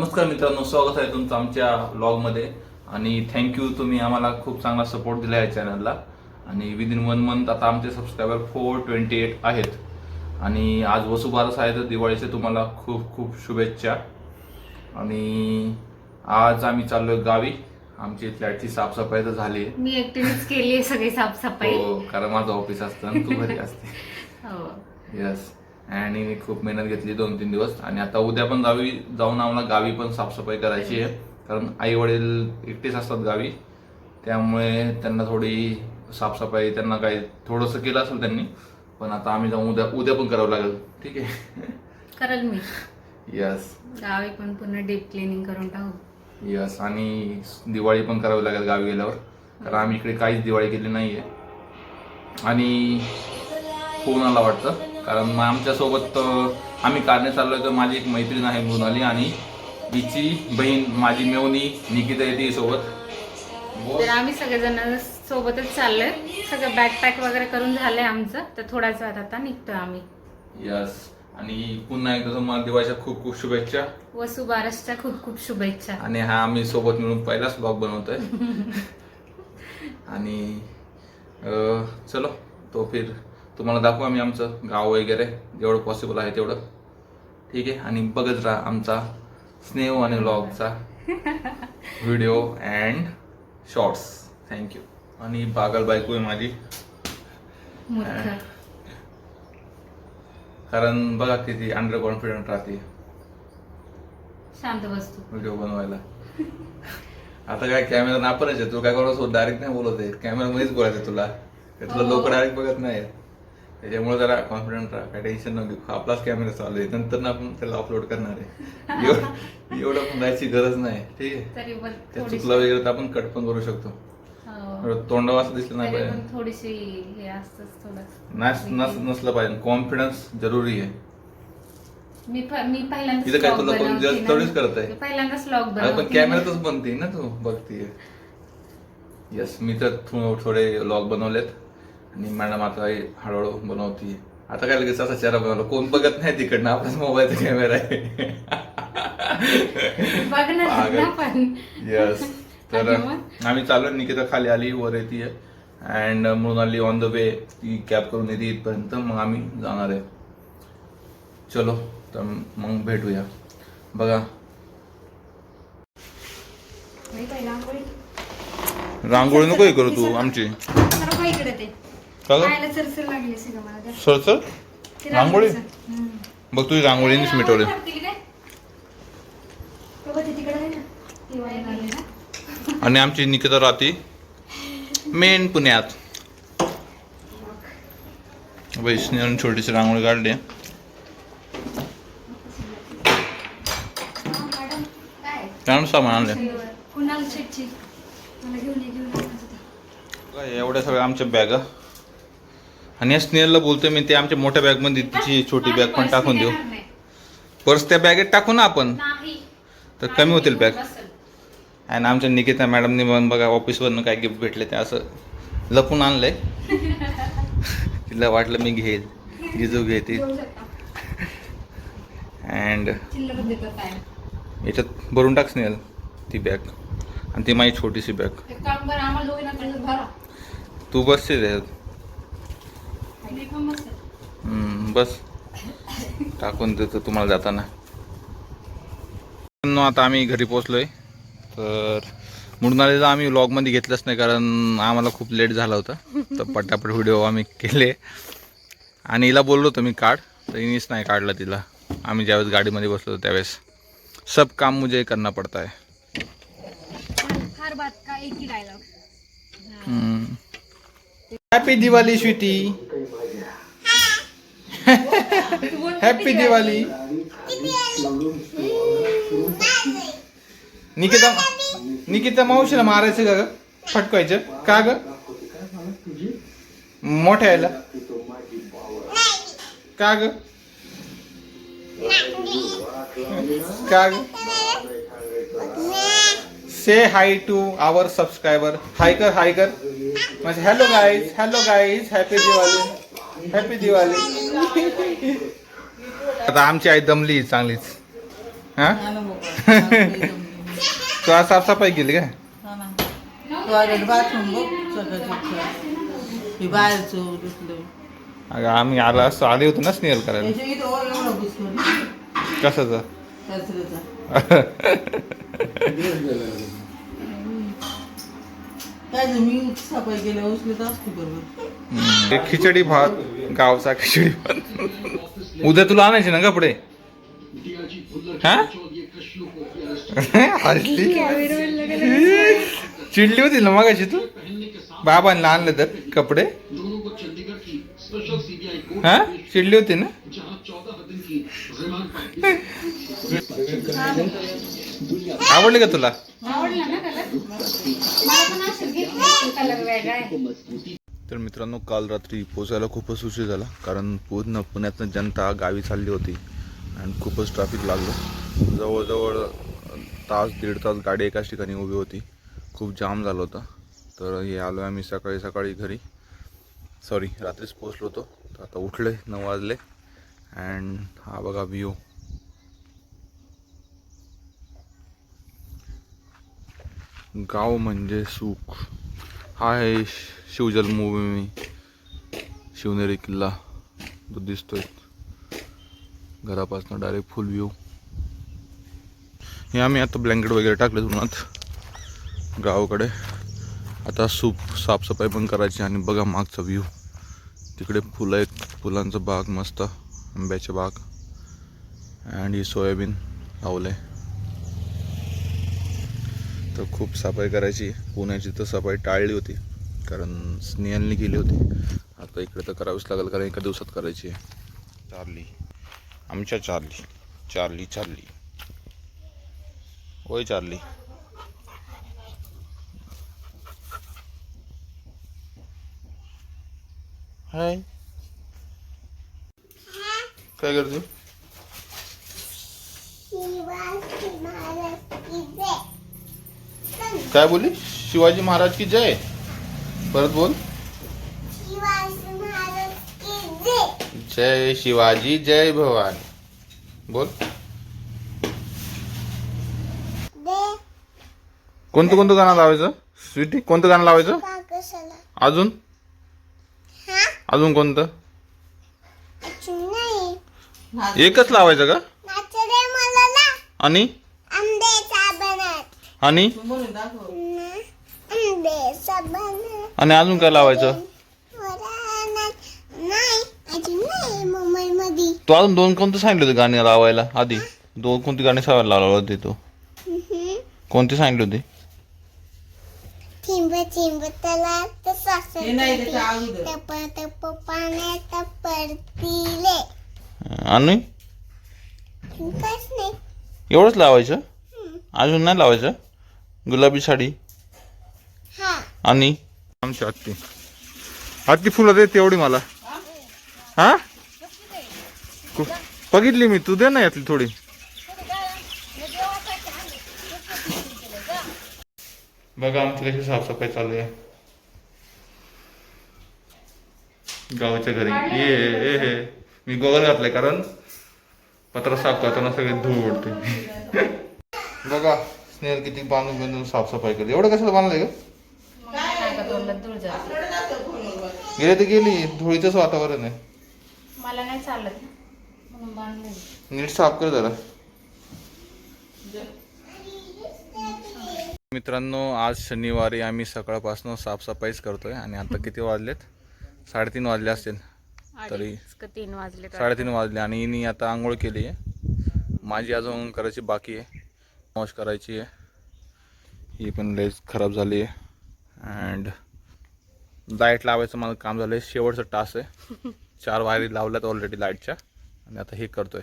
नमस्कार मित्रांनो स्वागत आहे तुमचं आमच्या ब्लॉगमध्ये आणि थँक्यू तुम्ही आम्हाला खूप चांगला सपोर्ट दिला आहे चॅनलला आणि विदिन वन मंथ आता आमचे सबस्क्रायबर फोर ट्वेंटी एट आहेत. आणि आज वसुबारस आहे तर दिवाळीचे तुम्हाला खूप खूप शुभेच्छा. आणि आज आम्ही चाललोय गावी. आमची फ्लॅटची साफसफाई तर झाली. आहे मी एकटीनेच केली आहे सगळी साफसफाई. हो कारण माझं ऑफिस असतं आणि तू घरी असते. हो. येस आणि मी खूप मेहनत घेतली दोन तीन दिवस. आणि आता उद्या पण गावी जाऊन आम्हाला गावी पण साफसफाई करायची आहे. कारण आई वडील एकटेच असतात गावी. त्यामुळे त्यांना थोडी साफसफाई त्यांना काही थोडंसं केलं असेल त्यांनी पण आता आम्ही जाऊन उद्या उद्या पण करावं लागेल. ठीक आहे? करेल मी. यस गावी पण पुन्हा डीप क्लिनिंग करून टाकू. यस आणि दिवाळी पण करावी लागेल गावी गेल्यावर. कारण आम्ही इकडे काहीच दिवाळी केली नाहीये. आणि आला वाटतं? कारण मग आमच्यासोबत आम्ही कारणे चाललोय तर माझी एक मैत्रीण आहे मृणाली आणि हिची बहीण माझी मेवणी निकिता येते सोबत. तर आम्ही सगळेजण सोबतच चाललोय. सगळं बॅग पॅक वगैरे करून झालंय आमचं तर थोड्याच वेळात आता निघतोय आम्ही. यस आणि पुन्हा एकदा तुम्हाला दिवाळीच्या खूप खूप शुभेच्छा. वसू बारसच्या खूप खूप शुभेच्छा. आणि हा आम्ही सोबत मिळून पहिलाच ब्लॉग बनवतोय. आणि चलो तो फिर तुम्हाला दाखवू आम्ही आमचं गाव वगैरे जेवढं पॉसिबल आहे तेवढं. ठीक आहे? आणि बघत राहा आमचा स्नेह आणि व्लॉगचा video and shorts thank you आणि बागल बायको आहे माझी. कारण बघा किती अंडर कॉन्फिडंट राहते. शांत बसतो व्हिडिओ बनवायला. आता काय कॅमेरा आपणच आहे. तू काय करू डायरेक्ट नाही बोलत आहे. कॅमेरा मध्येच बोलायचं तुला. ते तुला लोक डायरेक्ट बघत नाही त्याच्यामुळे जरा कॉन्फिडंट राहा. काय टेन्शन नको घेऊ. आपलाच कॅमेरा चालू आहे. नंतर ना आपण त्याला अपलोड करणार आहे. एवढं एवढं पण जायची गरज नाही. ठीक आहे? तरी पण ते थोडीशी चुकलं वगैरे तर आपण कट पण करू शकतो. हो. तोंडावर असं दिसलं नाही पाहिजे. थोडीशी नसलं पाहिजे. कॉन्फिडन्स जरुरी आहे. मी मी पहिल्यांदाच इथं काय तुला कोण बनवते जज ना. थोडीच करत आहे? पहिल्यांदाच अरे पण कॅमेऱ्यातच बनते ना तू. बघतीये. यस मी तर थोडे लॉग बनवलेत. आणि मॅडम आता हळूहळू बनवतीये आता काय लगेच असा चेहरा बनवला. कोण बघत नाही तिकडनं. आपलाच मोबाईलचा कॅमेरा आहे. यस तर? आम्ही चालू निकिता खाली आली वर येते and Mrunali on the way ती कॅब करून येते इथपर्यंत. मग आम्ही जाणार आहे. चलो. तर मग भेटूया. बघा. रांगोळी नको हे करू तू आमची. का ग? पायाला चरचर लागली सगळं मला त्या. सरसर ते रांगोळी? रांगोळीचं. हम्म. बघ तुझी रांगोळीनेच मिटवले रांगोळी काय? बघा ते तिकडे आहे ना दिवाळी लागली ना आणि आमची निकिता राहते मेन पुण्यात वैष्णवी छोटीशी रांगोळी काढली हा, मॅडम काय कारण सामान आणले कुणाला शेटची मला घेऊन ये घेऊन ये माझं ते. बघा, एवढ्या सगळ्या आमच्या बॅगा आणि या स्नेहलला बोलतोय मी ते आमच्या मोठ्या बॅगमध्ये तिची छोटी बॅग पण टाकून देऊ. पर्स त्या बॅगेत टाकू ना आपण? तर कमी होतील बॅग. आणि आमच्या निकिता मॅडमने मग बघा ऑफिसवरनं काय गिफ्ट भेटले ते असं लपून आणलंय. तिला वाटलं मी घेईल. जिजू घेते. अँड याच्यात भरून टाक स्नेहल ती बॅग आणि ती माझी छोटीशी बॅग तू बसते त्याच्यात मी पण बसेल. हम्म, बस. टाकून देतो तुम्हाला जाताना. आता आम्ही घरी पोचलोय तर मृणालीला आम्ही व्लॉगमध्ये घेतलंच नाही कारण आम्हाला खूप लेट झाला होता. तर पटापट व्हिडिओ आम्ही केले. आणि हिला बोललो होतो मी काढ. तर हिनीच नाही काढलं तिला. आम्ही ज्यावेळेस गाडीमध्ये बसलो होतो त्यावेळेस. सब काम मुझे करना पडता आहे happy Diwali sweetie happy Diwali Nikita Nikita मावशीला मारायचं का ग? फटकायचं. का ग? मोठ्या यायला का ग? का ग? से हाय टू आवर सबस्क्रायबर हाय कर हाय कर. म्हणजे hello guys hello guys happy Diwali happy Diwali आता आमची आई दमली चांगलीच. हा? तू आज साफसफाई केली काय? टॉयलेट बाथरूम बघ सगळं हे बाहेरचं अगं आम्ही आला असतो आले होतो ना स्नेहल करायला. याच्या काय झालं, मी सफाई केल्या उचलत असते बरोबर हम्म, एक खिचडी भात गावचा खिचडी भात. उद्या तुला आणायचे ना कपडे हा? हसली चिडली होती ना मगाशी तू? बाबांना आणले तर कपडे. हा? चिडली होती ना? आवडले का तुला? आवडला ना कलर वेगळा आहे. तर मित्रांनो काल रात्री पोचायला खूपच उशीर झाला कारण पूर्ण पुण्यातनं जनता गावी चालली होती आणि खूपच ट्रॅफिक लागलं. जवळजवळ तास दीड तास गाडी एकाच ठिकाणी उभी होती. खूप जाम झालं होतं. तर हे आलो आम्ही सकाळी सकाळी घरी. सॉरी रात्रीच पोचलो होतो. तर आता उठले नऊ वाजले. अँड हा बघा व्ह्यू गाव म्हणजे सुख. हा आहे शिवजल मूवी शिवनेरी किल्ला. तो दिसतोय. घरापासून डायरेक्ट फुल व्ह्यू हे आम्ही आता ब्लँकेट वगैरे टाकले उन्हात गावाकडे. आता सूप साफसफाई पण करायची आणि बघा मागचा व्ह्यू तिकडे फुलं आहेत. फुलांचा बाग मस्त. आंब्याचे बाग. अँड ही सोयाबीन लावलं आहे तर खूप सफाई करायची. पुण्याची तर सफाई टाळली होती. कारण स्नेहलने केली होती. आता इकडे तर करावीच लागेल कारण एका दिवसात करायची आहे. चार्ली. आमच्या चार्ली. Charlie Charlie. होय चार्ली. हाय. काय करते? काय बोलली? शिवाजी महाराज की जय? परत बोल. जय. शिवाजी जय भवानी. बोल. कोणतं कोणतं गाणं लावायचं? स्वीटी कोणतं गाणं लावायचं? अजून? अजून कोणतं? एकच लावायचं का? आणि? आणि? तू म्हणून दाखव आणि अजून काय लावायचं? मध्ये तू अजून दोन कोणतं सांगितले होते गाणे लावायला? आधी. दोन कोणती गाणी सावायला लावले होते तू? कोणती सांगितली होती? थिंब थिंब तला हे टप टप पाण्यात पडतीले. आणि? एवढंच लावायचं? अजून नाही लावायचं? गुलाबी साडी हा. आणि आमची हत्ती. हत्ती फुलं दे तेवढी मला. हा? बघितली मी तू दे ना यातली थोडी. बघा आमची कशी साफसफाई चालू आहे. गावाच्या घरी. ये ये हे मी गोगल घातलंय कारण पत्र साफ करताना सगळे धूळ उडते. बघा. स्नेहल किती बांधून बांधून साफसफाई करते. एवढं कशाला बांधलंय जाते गेली तर गेली. धुळीचंच वातावरण आहे. मला नाही चालत. म्हणून बांधले नीट साफ कर जरा. मित्रांनो आज शनिवारी आम्ही सकाळपासून साफसफाईच करतोय आणि आता किती वाजलेत? साडेतीन वाजले असतील. तरी तीन वाजले साडेतीन वाजले आणि हिनी आता आंघोळ केली आहे. माझी अजून करायची बाकी आहे. वॉश करायची आहे. ही पण लयच खराब झाली आहे. अँड लाइट लावायचं माझं काम झालं आहे शेवटचं टास्क आहे. चार वायरी लावल्यात ऑलरेडी लाईटच्या आणि आता हे करतोय.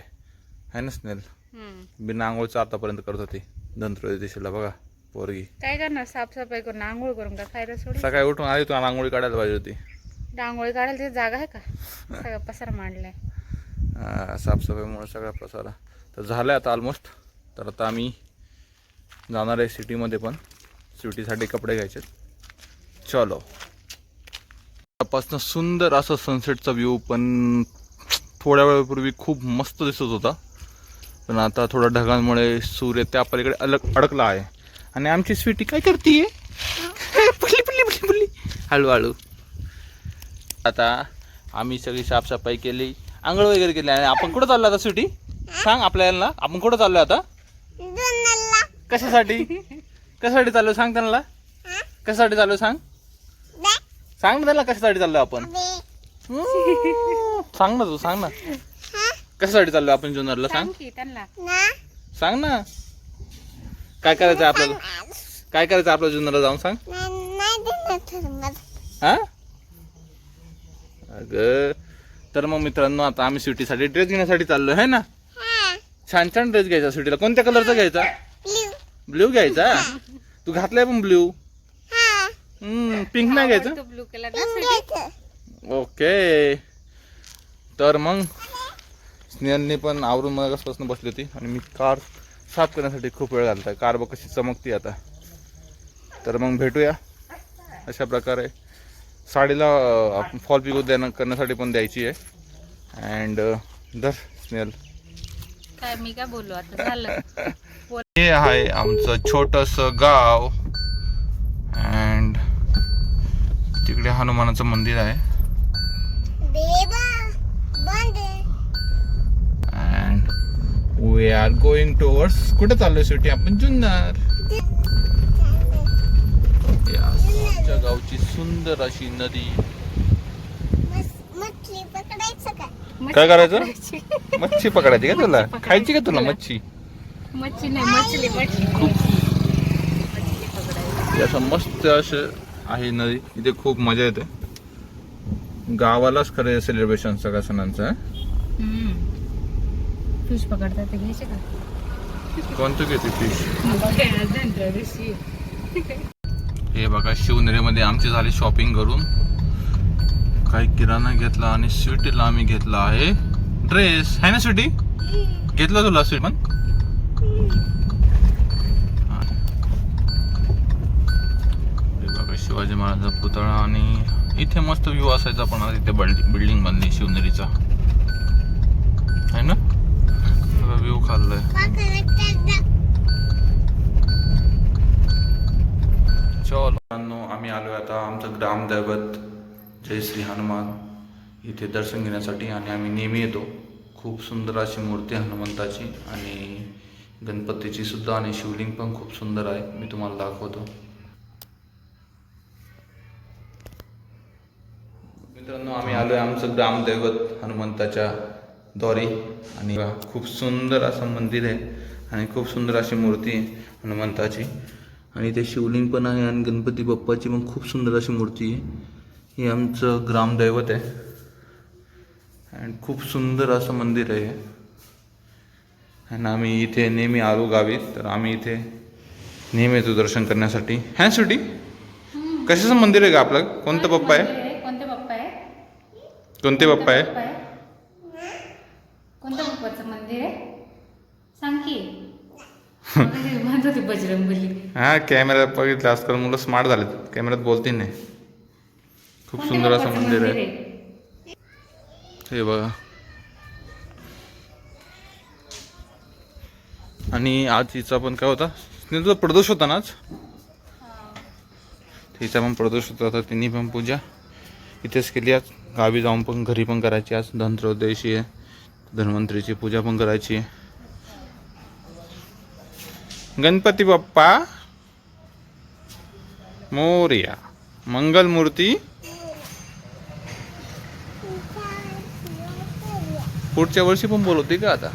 आहे ना स्नेल. बिना आंघोळचं आतापर्यंत करत होती. धनत्रयोदशी दिशेला बघा पोरगी. काय करणार? साफसफाई करून आंघोळ करून का खायला सकाळी उठून आली तू आंघोळी काढायला पाहिजे होती. रांगोळी काढायला तिथे जागा आहे का? सगळं पसार मांडलाय. साफसफाईमुळे सगळा पसारा. तर झालं आता ऑलमोस्ट तर आता आम्ही जाणार आहे सिटीमध्ये पण. सिटीसाठी कपडे घ्यायचे चलो. तपासनं सुंदर असं सनसेटचा व्ह्यू पण थोड्या वेळापूर्वी खूप मस्त दिसत होता. पण आता थोडा ढगांमुळे सूर्य त्या पलीकडे अलग अडकला आहे. आणि आमची स्वीटी काय करते पडली पडली पडली पडली हळूहळू. आता आम्ही सगळी साफसफाई केली आंघोळ वगैरे केली. आणि आपण कुठं चाललो आता स्वीटी सांग आपल्याला. आपण कुठं चाललो आता? कशासाठी? कशासाठी चाललो सांग त्यांना? कशासाठी चाललो सांग? सांग ना त्याला कशासाठी चाललो आपण. सांग ना तू सांग ना. कशासाठी चाललो आपण जुन्नरला सांग. सांग ना सांग ना. काय करायचं आपल्याला? काय करायचं आपल्या जुन्नरला जाऊन सांग. हा? अग तर मग मित्रांनो आता आम्ही सिटीसाठी ड्रेस घेण्यासाठी चाललो आहे ना? छान छान ड्रेस घ्यायचा सिटीला. कोणत्या कलरचा घ्यायचा? ब्ल्यू घ्यायचा? तू घातलाय पण ब्ल्यू? हा पिंक नाही घ्यायचा? Blue colour okay. तर मग स्नेहलने पण आवरून मगासपासून बसली होती आणि मी कार साफ करण्यासाठी खूप वेळ घालताय. कार बघ कशी चमकती आता. तर मग भेटूया. अशा प्रकारे साडीला आपण फॉल पिको देणं करण्यासाठी पण द्यायची आहे. अँड दर स्नेहल. काय मी काय बोलू? आता झालं. हे आहे आमचं छोटस गाव. अँड तिकडे हनुमानाचं मंदिर आहे. बेबा बंद. And we are going towards कुठे चाललोय सुटी आपण जुन्नर. आमच्या गावची सुंदर अशी नदी. मछली पकडायचं का? काय करायचं? मच्छी मच्छी पकडायची का तुला? खायची का तुला मच्छी? मच्छी नाही मछली हे असं मस्त असं आहे नदी. इथे खूप मजा येते. गावालाच खरं सेलिब्रेशन सगळ्या सणांचं आहे. फिश पकडतात ते घ्यायचे का? कोणतं घेते फिश? हे बघा शिवनेरीमध्ये आमची झाली शॉपिंग करून. काही किराणा घेतला आणि स्वीटीला आम्ही घेतला आहे. ड्रेस. आहे ना स्वीटी? घेतला तुला स्वीट पण शिवाजी महाराजांचा पुतळा आणि इथे मस्त व्ह्यू असायचा पण इथे बिल्डिंग बनली शिवनेरीचा. आहे ना? व्ह्यू खाल्लाय. चलो आम्ही आलो आता आमचं ग्रामदैवत जय श्री हनुमान. इथे दर्शन घेण्यासाठी आणि आम्ही नेहमी येतो. खूप सुंदर अशी मूर्ती आहे हनुमंताची आणि गणपतीची सुद्धा आणि शिवलिंग पण खूप सुंदर आहे. मी तुम्हाला दाखवतो. मित्रांनो आम्ही आलो आहे आमचं ग्रामदैवत हनुमंताच्या द्वारी आणि खूप सुंदर असं मंदिर आहे आणि खूप सुंदर अशी मूर्ती आहे हनुमंताची. आणि ते शिवलिंग पण आहे आणि गणपती बाप्पाची पण खूप सुंदर अशी मूर्ती आहे. हे आमचं ग्रामदैवत आहे. आणि खूप सुंदर असं मंदिर आहे हे. आणि आम्ही इथे नेहमी आलो गावी तर आम्ही इथे नेहमी येतो दर्शन करण्यासाठी. ह्या सुटी कशाचं मंदिर आहे का आपलं? कोणतं बाप्पा आहे? कोणते पप्पा आहे? कोणते पप्पा आहे? कोणत्या पप्पाचं मंदिर आहे? सांग की. म्हणत होती बजरंगबली हा कॅमेऱ्यात बघितलं. आजकाल मुलं स्मार्ट झालेत. कॅमेऱ्यात बोलते नाही. खूप सुंदर असं मंदिर आहे? हे बघा. आणि आज हिचा पण काय होता? तुझा प्रदोष होता ना आज? हिचा पण प्रदोष होता तर तिने पण पूजा इथेच केली आज. गावी जाऊन पण घरी पण करायची आज. धनत्रयोदशी आहे. धन्वंतरीची पूजा पण करायची आहे. गणपती बाप्पा मोर्या. मंगलमूर्ती पुढच्या वर्षी पण बोलवते का आता?